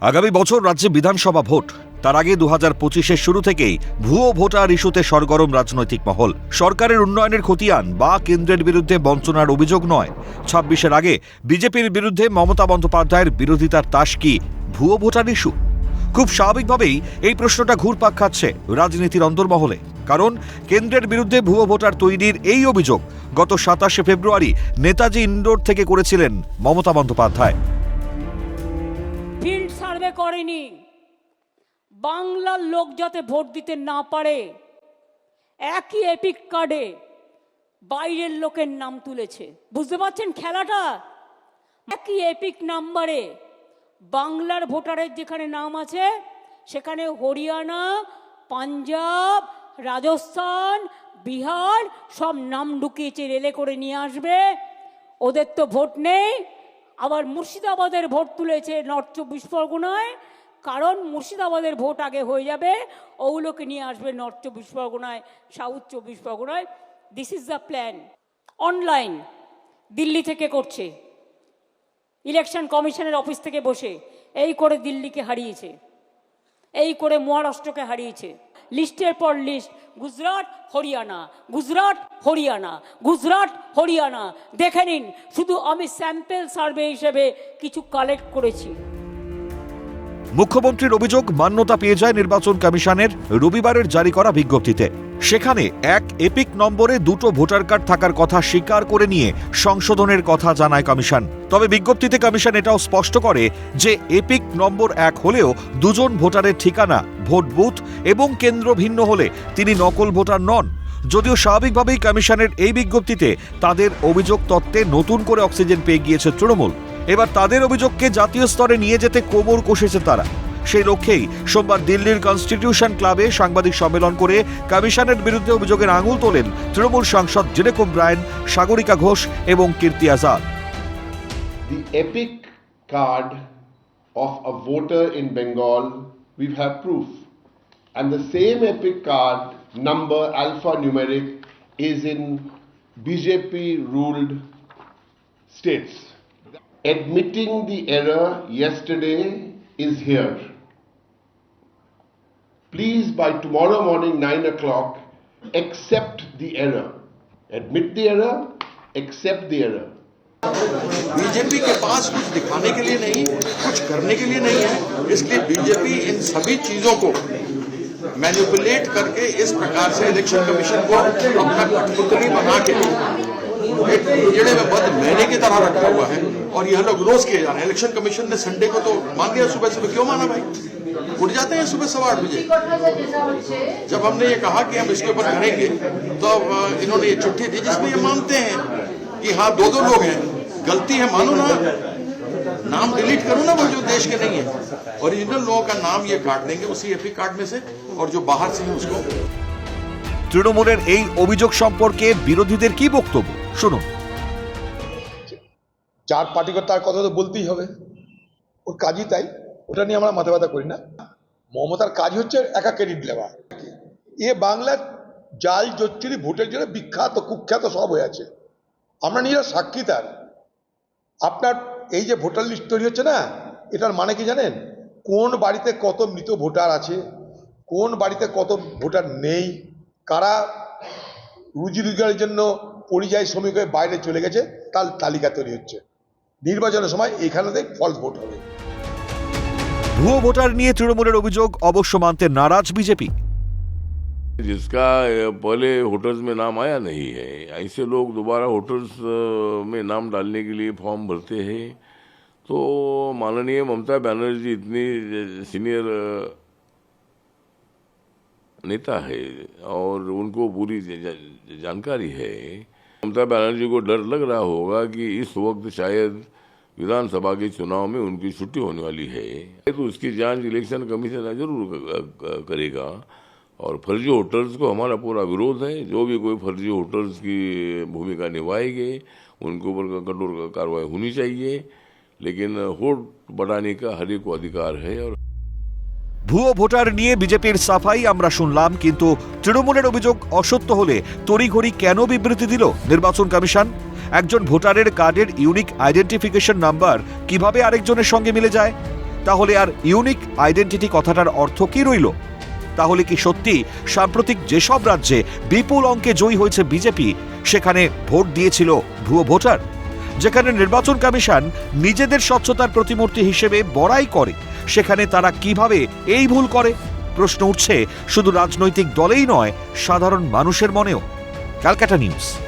আগামী বছর রাজ্যে বিধানসভা ভোট। তার আগে দু হাজার পঁচিশের শুরু থেকেই ভুয়ো ভোটার ইস্যুতে সরগরম রাজনৈতিক মহল। সরকারের উন্নয়নের খতিয়ান বা কেন্দ্রের বিরুদ্ধে বঞ্চনার অভিযোগ নয়। ছাব্বিশের আগে বিজেপির বিরুদ্ধে মমতা বন্দ্যোপাধ্যায়ের বিরোধিতার তাস কি ভুয়ো ভোটার ইস্যু? খুব স্বাভাবিকভাবেই এই প্রশ্নটা ঘুরপাক খাচ্ছে রাজনীতির অন্তর্মহলে কারণ কেন্দ্রের বিরুদ্ধে ভুয়ো ভোটার তৈরির এই অভিযোগ গত সাতাশে ফেব্রুয়ারি নেতাজি ইন্ডোর থেকে করেছিলেন মমতা বন্দ্যোপাধ্যায়। ফিল্ড সার্ভে করেনি। বাংলার লোক যাতে ভোট দিতে না পারে, একই এপিক কার্ডে বাইরের লোকের নাম তুলেছে। বুঝতে পারছেন খেলাটা? একই এপিক নাম্বারে বাংলার ভোটারের যেখানে নাম আছে, সেখানে হরিয়ানা, পাঞ্জাব, রাজস্থান, বিহার সব নাম ঢুকিয়েছে, রেলে করে নিয়ে আসবে। ওদের তো ভোট নেই। আবার মুর্শিদাবাদের ভোট তুলেছে নর্থ চব্বিশ পরগনায়, কারণ মুর্শিদাবাদের ভোট আগে হয়ে যাবে। ওগুলোকে নিয়ে আসবে নর্থ চব্বিশ পরগনায়, সাউথ চব্বিশ পরগনায়। This is the plan online Delhi থেকে করছে। ইলেকশন কমিশনের অফিস থেকে বসে। এই করে দিল্লিকে হারিয়েছে। এই করে মহারাষ্ট্রকে হারিয়েছে। লিস্টের পর লিস্ট। গুজরাট, হরিয়ানা। গুজরাট হরিয়ানা। গুজরাট, হরিয়ানা। দেখে নিন, শুধু আমি স্যাম্পেল সার্ভে হিসেবে কিছু কালেক্ট করেছি। মুখ্যমন্ত্রীর অভিযোগ মান্যতা পেয়ে যায় নির্বাচন কমিশনের রবিবারের জারি করা বিজ্ঞপ্তিতে। সেখানে এক এপিক নম্বরে দুটো ভোটার কার্ড থাকার কথা স্বীকার করে নিয়ে সংশোধনের কথা জানায় কমিশন। তবে বিজ্ঞপ্তিতে কমিশন এটাও স্পষ্ট করে যে এপিক নম্বর এক হলেও দুজন ভোটারের ঠিকানা, ভোট বুথ এবং কেন্দ্র ভিন্ন হলে তিনি নকল ভোটার নন। যদিও স্বাভাবিকভাবেই কমিশনের এই বিজ্ঞপ্তিতে তাদের অভিযোগ তত্ত্বে নতুন করে অক্সিজেন পেয়ে গিয়েছে তৃণমূল। এবার তাদের অভিযোগকে জাতীয় স্তরে নিয়ে যেতে কোমর কষেছে তারা। সেই লক্ষ্যেই সোমবার দিল্লির কনস্টিটিউশন ক্লাবে সাংবাদিক সম্মেলন করে কমিশনের বিরুদ্ধে অভিযোগের আঙুল তোলেন তৃণমূল সাংসদ জেনেকুম ব্রায়ন সাগরিকা ঘোষ এবং Kirti Azad the epic card of a voter in Bengal, we have proof. And the same epic card number alphanumeric is in BJP ruled states. Admitting the error yesterday is here. Please, by tomorrow morning, 9 o'clock, accept the error. Admit the error, accept the error. BJP के पास कुछ दिखाने के लिए नहीं कुछ करने के लिए नहीं है इसलिए बीजेपी इन सभी चीज़ों को मैनिपुलेट करके इस प्रकार से इलेक्शन कमीशन को अपना कठपुतली बना के एक पिंजड़े में बंद मैने की तरह रखा हुआ है और यह लोग रोज किए जा रहे हैं इलेक्शन कमीशन ने संडे को तो मान लिया सुबह सुबह क्यों माना भाई उठ जाते हैं सुबह सवा आठ बजे जब हमने ये कहा कि हम इसके ऊपर करेंगे तो अब इन्होंने ये चिट्ठी दी जिसमें ये मानते हैं कि हाँ दो दो लोग हैं गलती है मानो ना नाम डिलीट करो ना वो जो देश के नहीं है ओरिजिनल लोगों का नाम ये काट देंगे उसी एपी कार्ड में से और जो बाहर से है उसको তৃণমূলের এই অভিযোগ সম্পর্কে বিরোধীদের কি বক্তব্য শুনুন যার পার্টি করে তার কথা তো বলতেই হবে ওর কাজই তাই ওটা নিয়ে আমরা মাথা ব্যথা করি না। মমতার কাজ হচ্ছে একা ক্রেডিট নেওয়া এ বাংলার জাল জচ্চুরি, ভোটের জন্য বিখ্যাত, কুখ্যাত সব হয়ে আছে। আমরা নিজেরা সাক্ষী তার। আপনার এই যে ভোটার লিস্ট তৈরি হচ্ছে না, এটার মানে কি জানেন? কোন বাড়িতে কত মৃত ভোটার আছে? কোন বাড়িতে কত ভোটার নেই? কারা রুজি রোজগারের জন্য পরিযায়ী শ্রমিক হয়ে বাইরে চলে গেছে, তার তালিকা তৈরি হচ্ছে। নির্বাচনের সময় এখানেতে ফলস ভোট হবে। ভুয়ো ভোটার নিয়ে তৃণমূলের অভিযোগ অবশ্য মানতে নারাজ বিজেপি जिसका अ, पहले होटल्स में नाम आया नहीं है ऐसे लोग दोबारा होटल्स अ, में नाम डालने के लिए फॉर्म भरते हैं तो माननीय ममता बनर्जी इतनी सीनियर नेता है और उनको पूरी ज- ज- जानकारी है ममता बनर्जी को डर लग रहा होगा कि इस वक्त शायद विधानसभा के चुनाव में उनकी छुट्टी होने वाली है तो उसकी जांच इलेक्शन कमीशन जरूर क- क- करेगा और फर्जी होटल्स को हमारा पूरा विरोध है जो भी कोई फर्जी होटल्स की भूमिका निभाएंगे उनके ऊपर कठोर कार्रवाई होनी चाहिए लेकिन वोट बढ़ाने का हर एक को अधिकार है और ভুয়ো ভোটার নিয়ে বিজেপির সাফাই আমরা শুনলাম কিন্তু তৃণমূলের অভিযোগ অসত্য হলে তড়িঘড়ি কেন বিবৃতি দিল নির্বাচন কমিশন একজন ভোটারের কার্ডের ইউনিক আইডেন্টিফিকেশন নাম্বার কীভাবে আরেকজনের সঙ্গে মিলে যায়? তাহলে আর ইউনিক আইডেন্টিটি কথাটার অর্থ কি রইল? তাহলে কি সত্যি সাম্প্রতিক যেসব রাজ্যে বিপুল অঙ্কে জয়ী হয়েছে বিজেপি, সেখানে ভোট দিয়েছিল ভুয়ো ভোটার? যেখানে নির্বাচন কমিশন নিজেদের স্বচ্ছতার প্রতিমূর্তি হিসেবে বড়াই করে, সেখানে তারা কীভাবে এই ভুল করে? প্রশ্ন উঠছে, শুধু রাজনৈতিক দলেই নয়, সাধারণ মানুষের মনেও। ক্যালকাটা নিউজ।